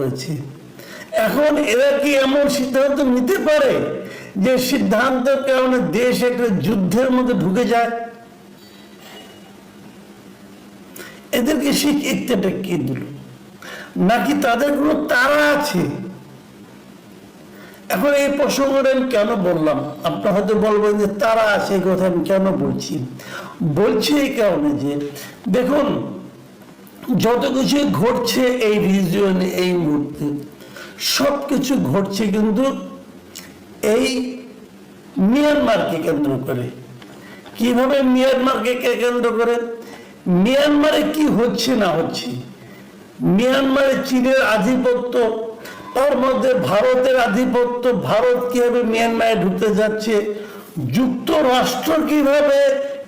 হয়েছে। এখন এরা কি এমন সিদ্ধান্ত নিতে পারে যে সিদ্ধান্তের কারণে দেশ একটা যুদ্ধের মধ্যে ঢুকে যায়? এদেরকে সেই ইত্যাটা কে দিল? নাকি তাদের কোনো তারা আছে? এখন এই প্রসঙ্গটা আমি কেন বললাম? আপনার হয়তো বলবেন যে তারা আছে, এই কথা আমি কেন বলছি? বলছি এই কারণে যে, দেখুন যত কিছু ঘটছে এই রিজিয়নে এই মুহূর্তে সব কিছু ঘটছে কিন্তু এই মিয়ানমারকে কেন্দ্র করে। কীভাবে মিয়ানমারকে কে কেন্দ্র করে? মিয়ানমারে কি হচ্ছে না হচ্ছে? মিয়ানমারে চীনের আধিপত্য তার মধ্যে ভারতের আধিপত্য, ভারত কীভাবে মিয়ানমারে ঢুকতে যাচ্ছে, যুক্তরাষ্ট্র কীভাবে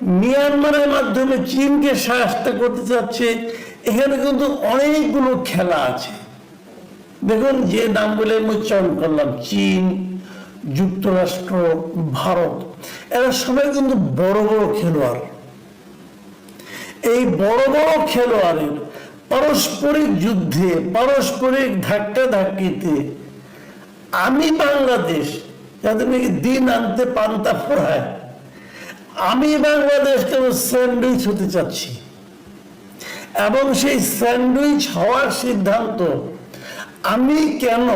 মিয়ানমারের মাধ্যমে চীনকে সাহায্য করতে যাচ্ছে এখানে কিন্তু অনেকগুলো খেলা আছে। দেখুন যে নামগুলো আমি উচ্চারণ করলাম, চীন, যুক্তরাষ্ট্র, ভারত। এরা সবাই কিন্তু বড় বড় খেলোয়াড়। এই বড় বড় খেলোয়াড়ের পারস্পরিক যুদ্ধে, পারস্পরিক ধাক্কা ধাক্কিতে আমি বাংলাদেশ যাদের নাকি দিন আনতে পান্তা ফোড়ায়, আমি বাংলাদেশ কেন স্যান্ডউইচ হতে চাচ্ছি। এবং সেই স্যান্ডউইচ হওয়ার সিদ্ধান্ত, আমি কেন?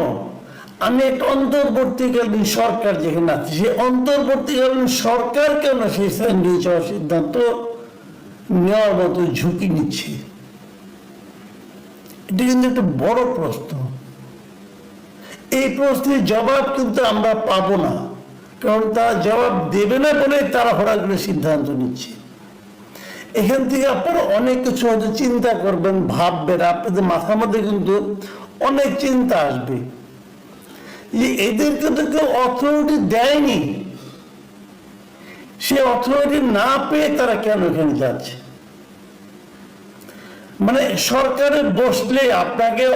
আমি একটা অন্তর্বর্তীকালীন সরকার যেখানে আছি, সেই অন্তর্বর্তীকালীন সরকার কেন সেই স্যান্ডউইচ হওয়ার সিদ্ধান্ত নেওয়ার মতো ঝুঁকি নিচ্ছে? এটা কিন্তু একটা বড় প্রশ্ন। এই প্রশ্নের জবাব কিন্তু আমরা পাবো না, কারণ তারা জবাব দেবে না বলে তারা হঠাৎ করে সিদ্ধান্ত নিচ্ছে। এখান থেকে আপনারা অনেক কিছু হয়তো চিন্তা করবেন, ভাববেন আপনাদের মাথার মধ্যে কিন্তু অনেক চিন্তা আসবে। যে এদেরকে তো কেউ অথরিটি দেয়নি। সে অথরিটি না পেয়ে তারা কেন এখানে যাচ্ছে? মানে সরকারে বসলে আপনাকে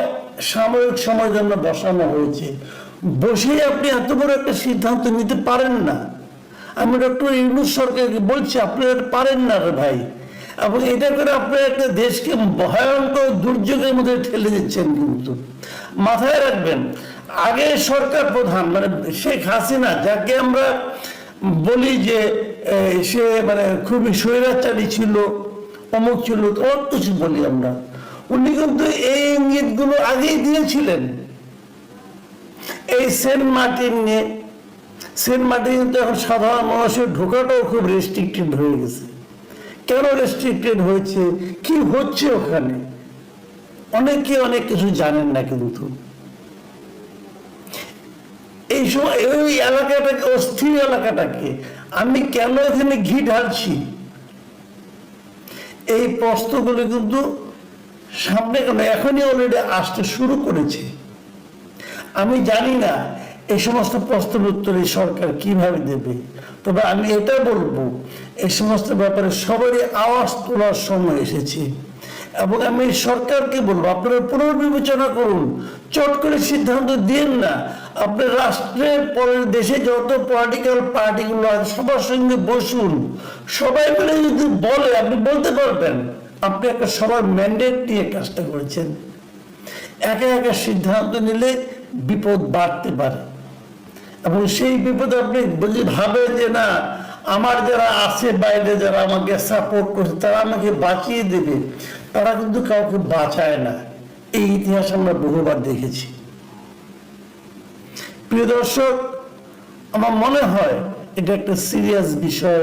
সাময়িক সময়ের জন্য বসানো হয়েছে। বসে আপনি এত বড় একটা সিদ্ধান্ত নিতে পারেন না। আমি ডক্টর ইউনুস সরকারকে বলছি আপনি পারেন না রে ভাই। এবং এটা করে আপনার একটা দেশকে ভয়ঙ্কর দুর্যোগের মধ্যে ঠেলে দিচ্ছেন কিন্তু। মাথায় রাখবেন, আগে সরকার প্রধান মানে শেখ হাসিনা, যাকে আমরা বলি যে সে মানে খুবই স্বৈরাচারী ছিল, অমুক ছিল অনেক কিছু বলি আমরা। উনি কিন্তু এই ইঙ্গিতগুলো আগেই দিয়েছিলেন। এই সেন্ট মার্টিন নিয়ে, সেন্ট মার্টিন কিন্তু এখন সাধারণ মানুষের ঢোকাটাও খুব রেস্ট্রিক্টেড হয়ে গেছে। কেন রেস্ট্রিক্টেড হয়েছে? কি হচ্ছে ওখানে? অনেকে অনেক কিছু জানেন না কিন্তু। এই সময় ওই এলাকাটাকে, অস্থির এলাকাটাকে আমি কেন এখানে ঘি ঢালছি? এই প্রশ্নগুলো কিন্তু সামনে কেন এখনই অলরেডি আসতে শুরু করেছে। আমি জানি না এই সমস্ত প্রশ্নের উত্তর এই সরকার কীভাবে দেবে? তবে আমি এটা বলব এই সমস্ত ব্যাপারে সবারই আওয়াজ তোলার সময় এসেছে। এবং আমি সরকারকে বলব, আপনারা পুনর্বিবেচনা করুন। চট করে সিদ্ধান্ত দিন না। আপনি রাষ্ট্রের পরের দেশে যত পলিটিক্যাল পার্টিগুলো আছে, সবার সঙ্গে বসুন। সবাই মিলে যদি বলে, আপনি বলতে পারবেন, আপনি একটা সবার ম্যান্ডেট নিয়ে কাজটা করেছেন। একা একা সিদ্ধান্ত নিলে বিপদ বাড়তে পারে। এবং সেই বিপদে আপনি যদি ভাবেন যে না, আমার যারা আছে বাইরে যারা আমাকে সাপোর্ট করছে, তারা আমাকে বাঁচিয়ে দেবে। তারা কিন্তু কাউকে বাঁচায় না। এই ইতিহাস আমরা বহুবার দেখেছি। প্রিয় দর্শক, আমার মনে হয় এটা একটা সিরিয়াস বিষয়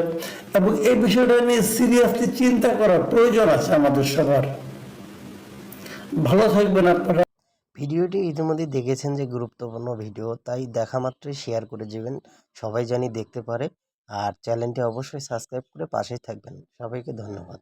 এবং এই বিষয়টা নিয়ে সিরিয়াসলি চিন্তা করার প্রয়োজন আছে আমাদের সবার। ভালো থাকবেন আপনারা। ভিডিওটি ইতিমধ্যে দেখেছেন যে গুরুত্বপূর্ণ ভিডিও, তাই দেখা মাত্রই শেয়ার করে দেবেন। সবাই জানি দেখতে পারে। আর চ্যানেলটি অবশ্যই সাবস্ক্রাইব করে পাশেই থাকবেন। সবাইকে ধন্যবাদ।